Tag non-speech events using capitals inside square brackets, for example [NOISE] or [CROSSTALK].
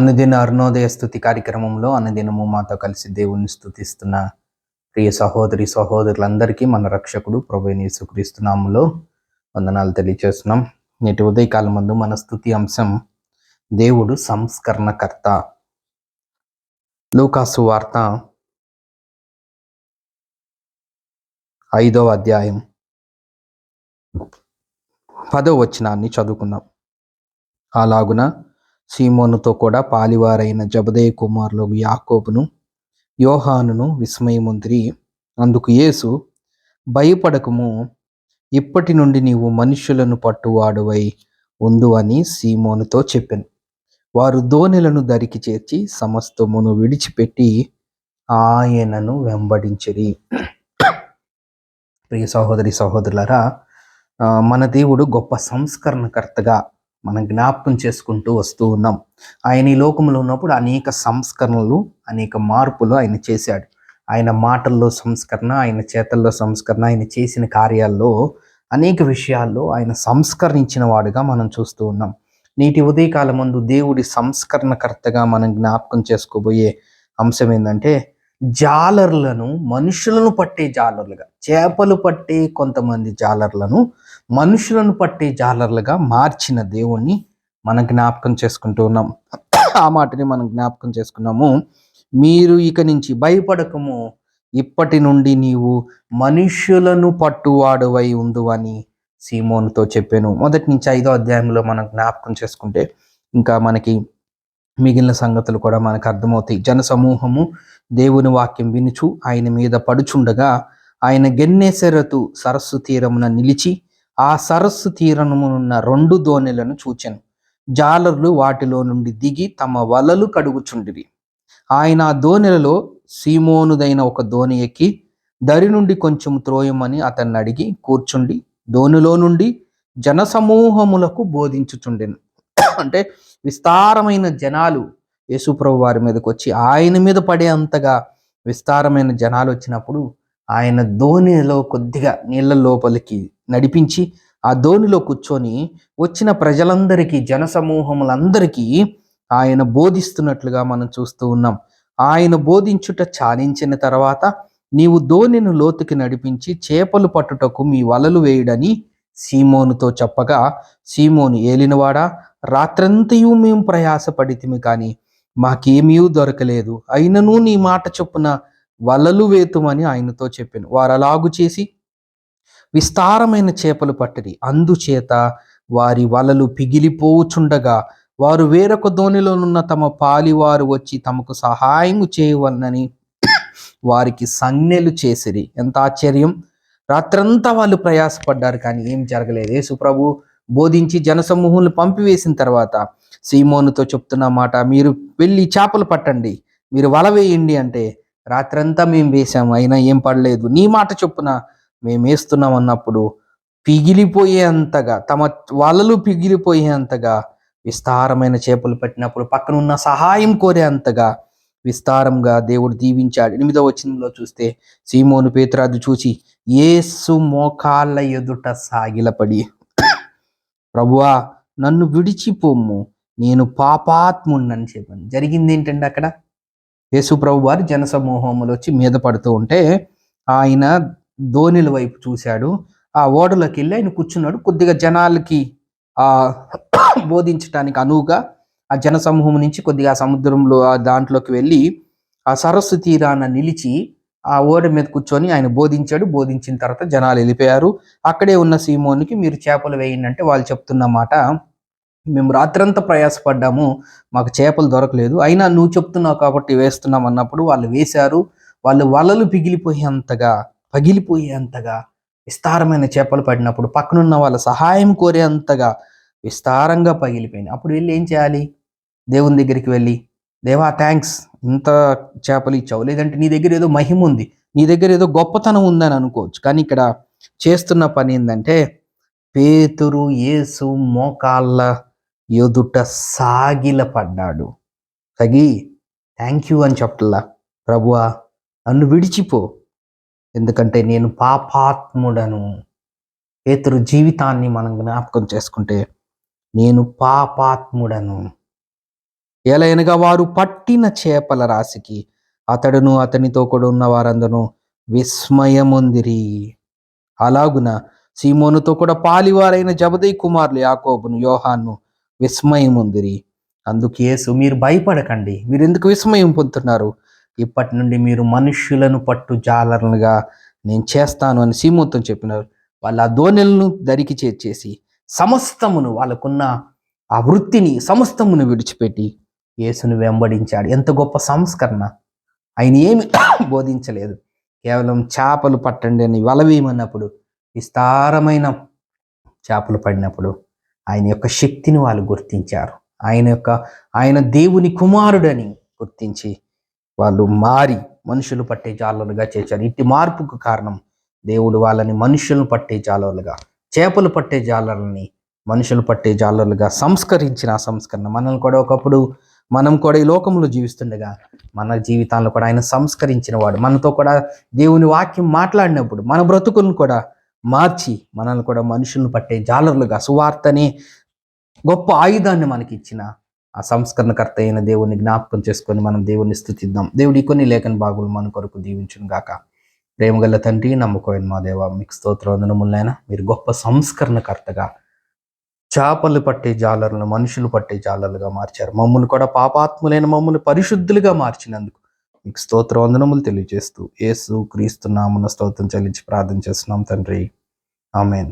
అనుదిన అరుణోదయ స్థుతి కార్యక్రమంలో అనుదినము మాతో కలిసి దేవుణ్ణి స్థుతిస్తున్న ప్రియ సహోదరి సహోదరులందరికీ మన రక్షకుడు ప్రభుని సుక్రీస్తునాములో వందనాలు తెలియజేస్తున్నాం నేటి ఉదయకాలం ముందు మన స్థుతి అంశం దేవుడు సంస్కరణకర్త. లూకాసు వార్త ఐదవ అధ్యాయం పదో వచనాన్ని చదువుకుందాం. అలాగున సీమోనుతో కూడా పాలివారైన జబదయ కుమారులు యాకోబును యోహానును విస్మయముందిరి. అందుకు యేసు భయపడకము ఇప్పటి నుండి నీవు మనుష్యులను పట్టువాడువై ఉండు అని సీమోనుతో చెప్పాను. వారు దోణిలను దరికి చేర్చి సమస్తమును విడిచిపెట్టి ఆయనను వెంబడించిరి. ప్రియ సహోదరి సహోదరులరా మన దేవుడు గొప్ప సంస్కరణకర్తగా మనం జ్ఞాపకం చేసుకుంటూ వస్తూ ఉన్నాం. ఆయన ఈ లోకంలో ఉన్నప్పుడు అనేక సంస్కరణలు అనేక మార్పులు ఆయన చేశాడు. ఆయన మాటల్లో సంస్కరణ ఆయన చేతల్లో సంస్కరణ ఆయన చేసిన కార్యాల్లో అనేక విషయాల్లో ఆయన సంస్కరించిన వాడుగా మనం చూస్తూ ఉన్నాం. నేటి ఉదయకాలం ముందు దేవుడి సంస్కరణకర్తగా మనం జ్ఞాపకం చేసుకోబోయే అంశం ఏంటంటే జాలర్లను మనుషులను పట్టే జాలర్లుగా చేపలు పట్టే కొంతమంది జాలర్లను మనుషులను పట్టే జాలర్లుగా మార్చిన దేవుణ్ణి మనం జ్ఞాపకం చేసుకుంటూ ఉన్నాం. ఆ మాటని మనం జ్ఞాపకం చేసుకున్నాము. మీరు ఇక నుంచి భయపడకము. ఇప్పటి నుండి నీవు మనుష్యులను పట్టువాడువై ఉండు అని సీమోన్తో చెప్పాను. మొదటి నుంచి ఐదో అధ్యాయంలో మనం జ్ఞాపకం చేసుకుంటే ఇంకా మనకి మిగిలిన సంగతులు కూడా మనకు అర్థమవుతాయి. జనసమూహము దేవుని వాక్యం వినుచు ఆయన మీద పడుచుండగా ఆయన గెన్నేసెరతు సరస్సు తీరమున నిలిచి ఆ సరస్సు తీరమునున్న రెండు దోణెలను చూచెను. జాలర్లు వాటిలో నుండి దిగి తమ వలలు కడుగుచుండిరి. ఆయన ఆ దోణెలలో సీమోనుదైన ఒక దోణి ఎక్కి దరి నుండి కొంచెం త్రోయమని అతన్ని అడిగి కూర్చుండి దోణిలో నుండి జనసమూహములకు బోధించుచుండెను. అంటే విస్తారమైన జనాలు యేసుప్రభు వారి మీదకి వచ్చి ఆయన మీద పడే అంతగా విస్తారమైన జనాలు వచ్చినప్పుడు ఆయన ధోనిలో కొద్దిగా నీళ్ళ లోపలికి నడిపించి ఆ ధోనిలో కూర్చొని వచ్చిన ప్రజలందరికీ జన సమూహములందరికీ ఆయన బోధిస్తున్నట్లుగా మనం చూస్తూ ఉన్నాం. ఆయన బోధించుట చాలించిన తర్వాత నీవు ధోనిను లోతుకి నడిపించి చేపలు పట్టుటకు మీ వలలు వేయుడని సీమోనుతో చెప్పగా సీమోను ఏలినవాడా? రాత్రంతయు మేము ప్రయాసపడితిమి కానీ మాకేమీ దొరకలేదు. అయినను నీ మాట చొప్పున వలలు వేతుమని ఆయనతో చెప్పాను. వారు అలాగు చేసి విస్తారమైన చేపలు పట్టిరి అందుచేత వారి వలలు పిగిలిపోచుండగా వారు వేరొక దోణిలోనున్న తమ పాలివారు వచ్చి తమకు సహాయము చేయవలనని వారికి సంజ్ఞలు చేసిరి. ఎంత ఆశ్చర్యం! రాత్రంతా వాళ్ళు ప్రయాసపడ్డారు కానీ ఏం జరగలేదు. యేసు ప్రభు బోధించి జనసమూహంలో పంపివేసిన తర్వాత సీమోనుతో చెప్తున్న మాట మీరు వెళ్ళి చేపలు పట్టండి మీరు వల వేయండి అంటే రాత్రంతా మేము వేసాము అయినా ఏం పడలేదు. నీ మాట చొప్పున మేము వేస్తున్నాం అన్నప్పుడు పిగిలిపోయేంతగా తమ వలలు పిగిలిపోయేంతగా విస్తారమైన చేపలు పట్టినప్పుడు పక్కన ఉన్న సహాయం కోరేంతగా విస్తారంగా దేవుడు దీవించాడు. ఎనిమిదో వచనంలో చూస్తే సీమోను పేతురాదు చూసి ఏసు మోకాళ్ళ ఎదుట సాగిలపడి ప్రభువా నన్ను విడిచిపోమ్ము. నేను పాపాత్ముణ్ణని చెప్పాను. జరిగింది ఏంటండి అక్కడ? యేసు ప్రభు వారు జనసమూహములు వచ్చి మీద పడుతూ ఉంటే ఆయన ధోనిల వైపు చూశాడు. ఆ ఓడలోకి వెళ్ళి ఆయన కూర్చున్నాడు. కొద్దిగా జనాలకి ఆ బోధించడానికి అనువుగా ఆ జనసమూహం నుంచి కొద్దిగా ఆ సముద్రంలో ఆ దాంట్లోకి వెళ్ళి ఆ సరస్సు తీరాన నిలిచి ఆ ఓడ మీద కూర్చొని ఆయన బోధించాడు. బోధించిన తర్వాత జనాలు వెళ్ళిపోయారు. అక్కడే ఉన్న సీమోనికి మీరు చేపలు వేయండి అంటే వాళ్ళు చెప్తున్న మాట మేము రాత్రంతా ప్రయాసపడ్డాము మాకు చేపలు దొరకలేదు. అయినా నువ్వు చెప్తున్నావు కాబట్టి వేస్తున్నాం అన్నప్పుడు వాళ్ళు వేశారు. వాళ్ళు వలలు పిగిలిపోయేంతగా పగిలిపోయేంతగా విస్తారమైన చేపలు పడినప్పుడు పక్కనున్న వాళ్ళ సహాయం కోరేంతగా విస్తారంగా పగిలిపోయింది అప్పుడు వెళ్ళి ఏం చేయాలి? దేవుని దగ్గరికి వెళ్ళి దేవా థ్యాంక్స్ ఇంత చేపలు ఇచ్చావు. లేదంటే నీ దగ్గర ఏదో మహిమ ఉంది. నీ దగ్గర ఏదో గొప్పతనం ఉందని అనుకోవచ్చు. కానీ ఇక్కడ చేస్తున్న పని ఏంటంటే పేతురు యేసు మోకాళ్ళ ఎదుట సాగిల పడ్డాడు. తగి థ్యాంక్ యూ అని చెప్పలా ప్రభువా నన్ను విడిచిపో. ఎందుకంటే నేను పాపాత్ముడను. పేతురు జీవితాన్ని మనం జ్ఞాపకం చేసుకుంటే నేను పాపాత్ముడను. ఎలయనగా వారు పట్టిన చేపల రాశికి అతడును అతనితో కూడా ఉన్న వారందరూ విస్మయముందిరి. అలాగున సీమోనుతో కూడా పాలివారైన జబదై కుమారులు యాకోబును యోహాను విస్మయముందిరి. అందుకేసు మీరు భయపడకండి. మీరు ఎందుకు విస్మయం పొందుతున్నారు? ఇప్పటి నుండి మీరు మనుష్యులను పట్టు జాలరులుగా నేను చేస్తాను అని సీమోతో చెప్పినారు. వాళ్ళ ఆ దోణెలను దరికి చేర్చేసి సమస్తమును వాళ్ళకున్న ఆ వృత్తిని సమస్తమును విడిచిపెట్టి యేసును వెంబడించాడు. ఎంత గొప్ప సంస్కరణ. ఆయన ఏమి [COUGHS] బోధించలేదు. కేవలం చేపలు పట్టండి అని వలవేయమన్నప్పుడు విస్తారమైన చేపలు పడినప్పుడు ఆయన యొక్క శక్తిని వాళ్ళు గుర్తించారు. ఆయన యొక్క ఆయన దేవుని కుమారుడని గుర్తించి వాళ్ళు మారి మనుషులు పట్టే జాలలుగా చేశారు ఇట్టి మార్పుకు కారణం దేవుడు వాళ్ళని మనుషులను పట్టే జాలర్లుగా చేపలు పట్టే జాలర్లని మనుషులు పట్టే జాలర్లుగా సంస్కరించిన సంస్కరణ. మనల్ని కూడా ఒకప్పుడు మనం కూడా ఈ లోకంలో జీవిస్తుండగా మన జీవితాలను కూడా ఆయన సంస్కరించిన వాడు మనతో కూడా దేవుని వాక్యం మాట్లాడినప్పుడు మన బ్రతుకులను కూడా మార్చి మనల్ని కూడా మనుషులను పట్టే జాలర్లుగా సువార్తని గొప్ప ఆయుధాన్ని మనకి ఇచ్చిన ఆ సంస్కరణకర్త అయిన దేవుని జ్ఞాపకం చేసుకొని మనం దేవుని స్థుతిద్దాం. దేవుడి కొన్ని లేఖన భాగులు మన కొరకు దీవించును గాక. ప్రేమగల తండ్రి నమ్మకమైన మా దేవ మీకు స్తోత్రవందనములైనా మీరు గొప్ప సంస్కరణకర్తగా చేపలు పట్టే జాలర్లను మనుషులు పట్టే జాలర్లుగా మార్చారు. మమ్మల్ని కూడా పాపాత్ములైన మమ్మల్ని పరిశుద్ధులుగా మార్చినందుకు మీకు స్తోత్ర వందనములు తెలియజేస్తూ యేసు క్రీస్తు నామన స్తోత్రం చెల్లించి ప్రార్థన చేస్తున్నాం తండ్రి. ఆమెన్.